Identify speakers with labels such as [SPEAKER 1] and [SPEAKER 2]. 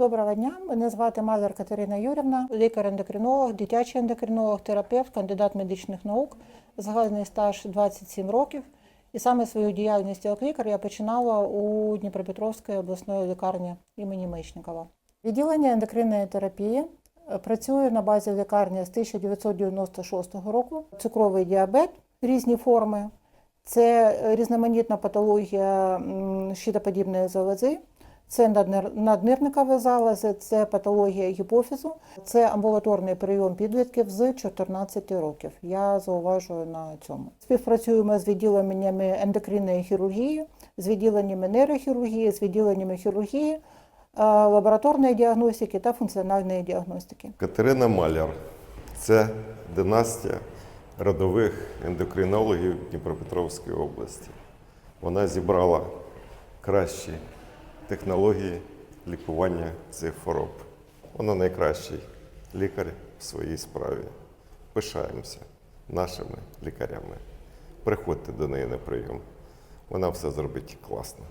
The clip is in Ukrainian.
[SPEAKER 1] Доброго дня. Мене звати Мазар Катерина Юрівна, лікар-ендокринолог, дитячий ендокринолог, терапевт, кандидат медичних наук, загальний стаж 27 років. І саме свою діяльність як лікар я починала у Дніпропетровській обласної лікарні імені Мечникова. Відділення ендокринної терапії е, працює на базі лікарні з 1996 року. Цукровий діабет, різні форми. Це різноманітна патологія щитоподібної залози, це наднир- наднирникові залози, це патологія гіпофізу, це амбулаторний прийом підлітків з 14 років. Я зауважую на цьому. Співпрацюємо з відділеннями ендокринної хірургії, з відділеннями нейрохірургії, з відділеннями хірургії, е, лабораторної діагностики та функціональної діагностики.
[SPEAKER 2] Катерина Маляр це династія родових ендокринологів Дніпропетровської області. Вона зібрала кращі технології лікування цих хвороб. Вона найкращий лікар в своїй справі. Пишаємося нашими лікарями. Приходьте до неї на прийом. Вона все зробить класно.